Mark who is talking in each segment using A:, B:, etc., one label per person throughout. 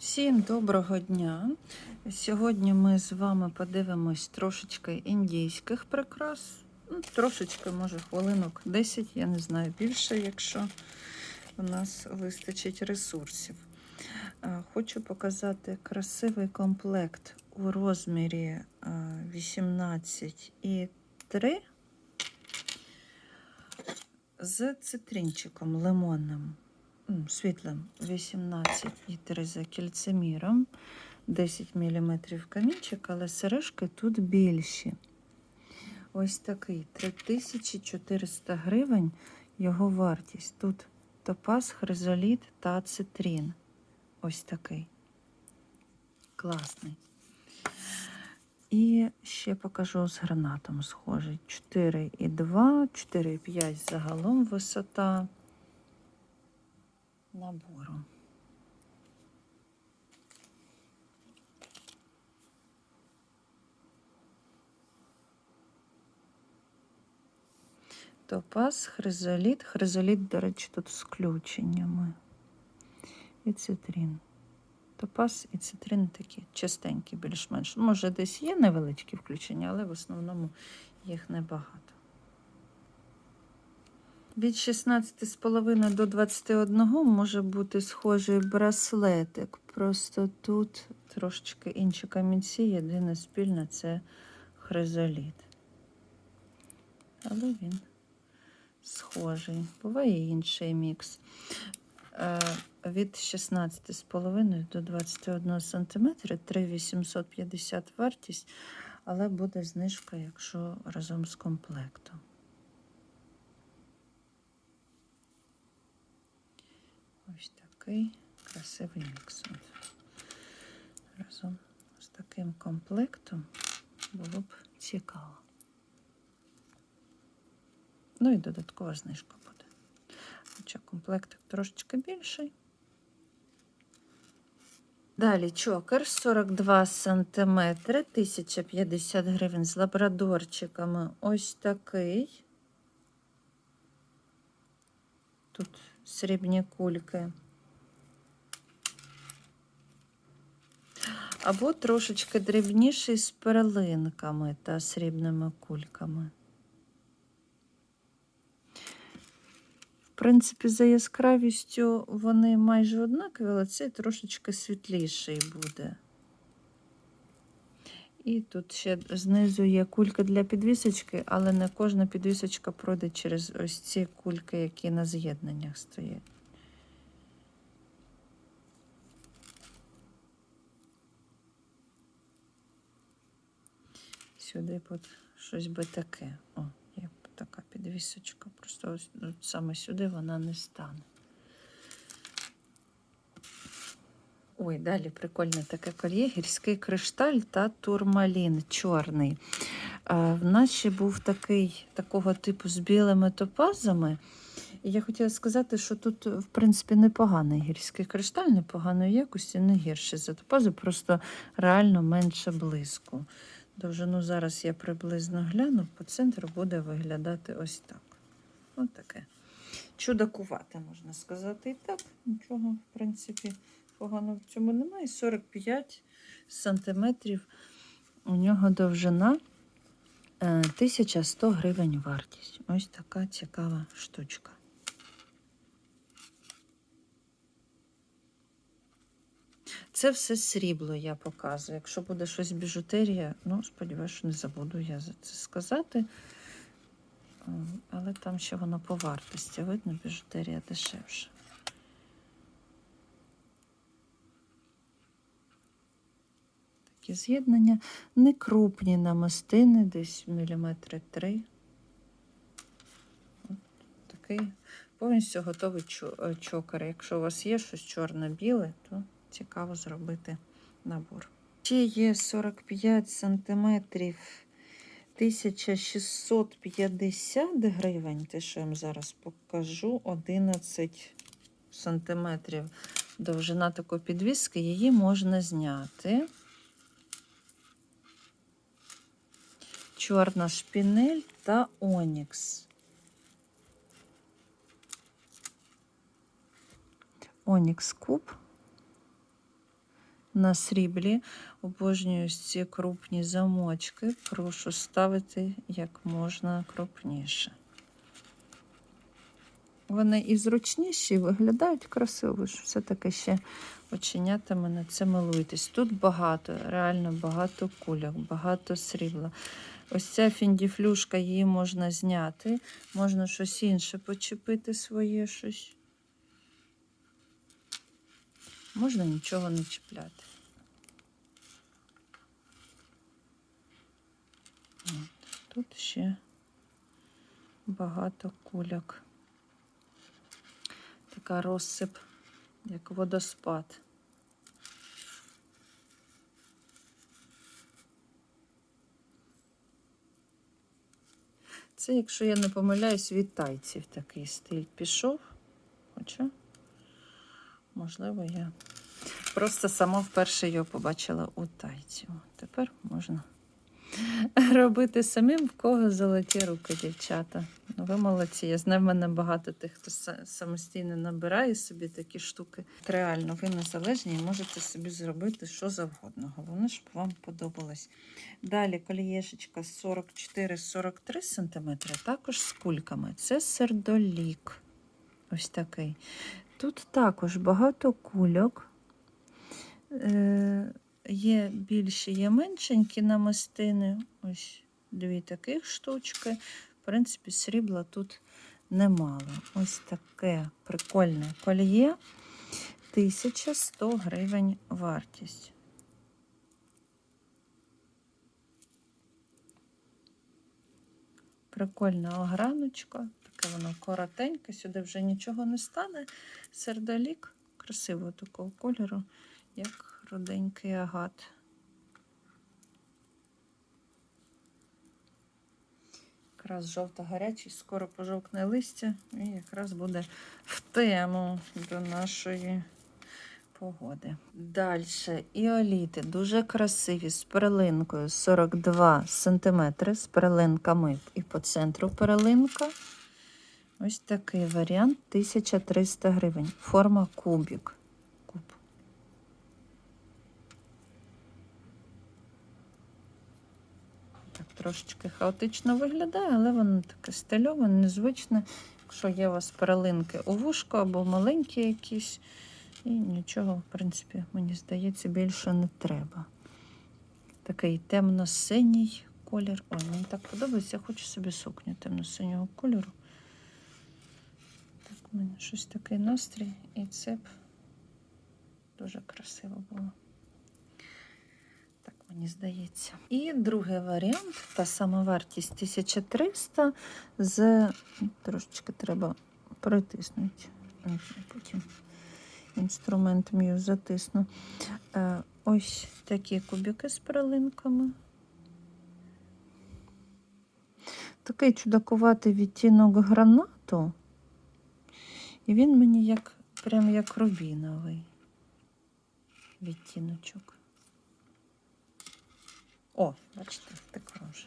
A: Всім доброго дня! Сьогодні ми з вами подивимось трошечки індійських прикрас. Ну, трошечки, може, хвилинок 10, я не знаю більше, якщо у нас вистачить ресурсів. Хочу показати красивий комплект у розмірі е, 18 і 3 з цитринчиком лимонним світлим 18 і 3 за кільцеміром, 10 мм камінчик, але сережки тут більші. Ось такий 3400 гривень його вартість. Тут топаз, хризоліт та цитрин. Ось такий. Класний. І ще покажу з гранатом схожий. 4,2, 4,5 загалом висота набору. Топаз, хризоліт. Хризоліт, до речі, тут з включеннями. І цитрин. Топаз і цитрин такі частенькі, більш-менш. Може, десь є невеличкі включення, але в основному їх небагато. Від 16,5 до 21 може бути схожий браслетик. Просто тут трошечки інші камінці, єдине спільне це хризоліт. Але він схожий. Буває інший мікс. Е, Від 16,5 до 21 см 3,850 вартість, але буде знижка, якщо разом з комплектом. Ось такий красивий мікс. От. Разом з таким комплектом було б цікаво. Ну і додаткова знижка буде. Хоча комплектик трошечки більший. Далі чокер 42 см, 1050 гривень з лабрадорчиками. Ось такий. Тут срібні кульки. Або трошечки дрібніший з перлинками та срібними кульками. В принципі, за яскравістю вони майже однакові, але цей трошечки світліший буде. І тут ще знизу є кулька для підвісочки, але не кожна підвісочка пройде через ось ці кульки, які на з'єднаннях стоять. Сюди от щось би таке. О, є така підвісочка. Просто ось от саме сюди вона не стане. Ой, далі прикольне таке кольє, гірський кришталь та турмалін чорний. А, в нас ще був такий, такого типу з білими топазами. І я хотіла сказати, що тут, в принципі, непоганий гірський кришталь, непоганої якості, не гірший за топази, просто реально менше блиску. Довжину зараз я приблизно гляну, по центру буде виглядати ось так. Ось таке. Чудакувате, можна сказати. І так, нічого, в принципі, поганого в цьому немає. 45 сантиметрів у нього довжина. Е, 1100 гривень вартість. Ось така цікава штучка. Це все срібло я показую. Якщо буде щось біжутерія, ну, сподіваюся, що не забуду я за це сказати. Але там ще воно по вартості. Видно, біжутерія дешевша. Такі з'єднання. Не крупні намистини, десь міліметри три. Такий повністю готовий е, чокер. Якщо у вас є щось чорно-біле, то цікаво зробити набор. Ще є 45 сантиметрів 1650 гривень. Те, що я вам зараз покажу, 11 сантиметрів довжина такої підвіски, її можна зняти. Чорна шпінель та онікс. Онікс куб на сріблі. Обожнюю ці крупні замочки. Прошу ставити як можна крупніше. Вони і зручніші, виглядають красиво. Ж все-таки ще оченятами на це милуєтесь. Тут багато, реально багато кульок, багато срібла. Ось ця фіндіфлюшка, її можна зняти, можна щось інше почепити своє щось. Можна нічого не чіпляти. От. Тут ще багато кульок. Така розсип, як водоспад. Це, якщо я не помиляюсь, від тайців такий стиль пішов. Хоча, можливо, я просто сама вперше його побачила у тайців. Тепер можна робити самим, в кого золоті руки, дівчата. Ну, ви молодці. Я знаю, в мене багато тих, хто самостійно набирає собі такі штуки. Реально, ви незалежні і можете собі зробити що завгодно. Головне, щоб вам подобалось. Далі колієшечка 44-43 см, також з кульками. Це сердолік. Ось такий. Тут також багато кульок. Е, є більші, є меншенькі намистини. Ось дві таких штучки. В принципі, срібла тут немало. Ось таке прикольне кольє. 1100 гривень вартість. Прикольна ограночка, таке воно коротеньке, сюди вже нічого не стане. Сердолік красивого такого кольору, як руденький агат. Якраз жовто-гарячий, скоро пожовкне листя, і якраз буде в тему до нашої погоди. Далі іоліти дуже красиві з перлинкою 42 см з перлинками і по центру перлинка. Ось такий варіант 1300 гривень. Форма кубік. Куб. Так трошечки хаотично виглядає, але воно таке стильове, незвичне. Якщо є у вас перлинки у вушко або маленькі якісь, і нічого, в принципі, мені здається, більше не треба. Такий темно-синій колір. Ой, мені так подобається, я хочу собі сукню темно-синього кольору. У мене щось такий настрій і це б дуже красиво було. Так, мені здається. І другий варіант, та сама вартість 1300 з трошечки треба притиснути. Потім інструментом її затисну. Е, Ось такі кубики з перлинками. Такий чудакуватий відтінок гранату. І він мені як прям як рубіновий відтіночок. О, бачите, так вже.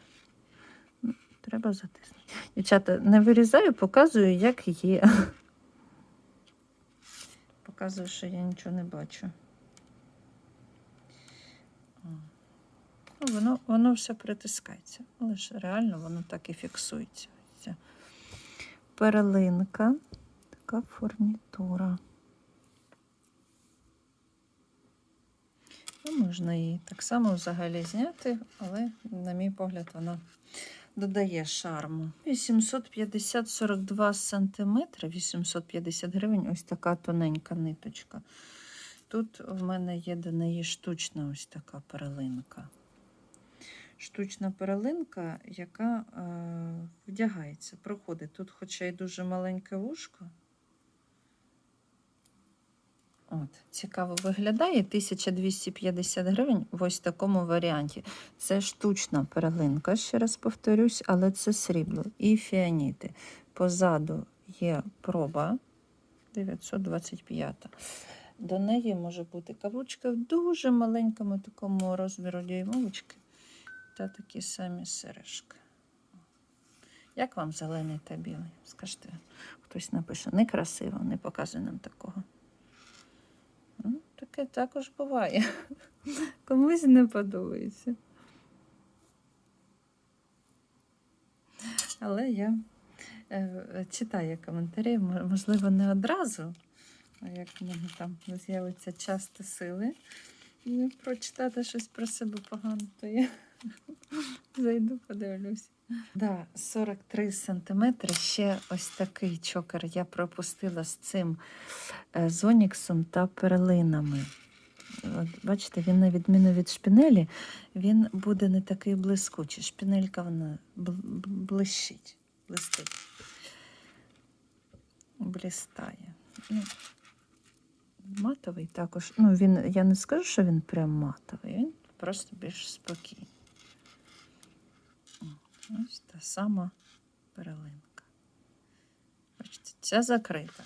A: Ну, Треба затиснути. Дівчата, не вирізаю, показую, як є. Показую, що я нічого не бачу. Ну, воно, воно все притискається, але ж реально воно так і фіксується. Ця Перлинка, така фурнітура. Ну, можна її так само взагалі зняти, але, на мій погляд, вона додає шарму. 850-42 см, 850 гривень, ось така тоненька ниточка. Тут в мене є до неї штучна ось така перлинка. Штучна перлинка, яка е, вдягається, проходить. Тут, хоча й дуже маленьке вушко. От, цікаво виглядає 1250 гривень в ось такому варіанті. Це штучна перлинка, ще раз повторюсь, але це срібло і фіаніти. Позаду є проба 925. До неї може бути каблучка в дуже маленькому такому розміру дюймовочки та такі самі сережки. Як вам зелений та білий? Скажете, хтось напише, некрасиво, не показує нам такого. Таке також буває. Комусь не подобається. Але я е, читаю коментарі, можливо, не одразу, а як в мене там з'явиться час та сили прочитати щось про себе погано, то я зайду, подивлюся. Да, 43 сантиметри. Ще ось такий чокер я пропустила з цим е, зоніксом та перлинами. От, бачите, він на відміну від шпінелі, він буде не такий блискучий. Шпінелька вона бл- бл- блищить, блистить, блістає. Ну, матовий також. Ну, він, я не скажу, що він прям матовий, він просто більш спокійний. Ось та сама перлинка. Бачите, ця закрита.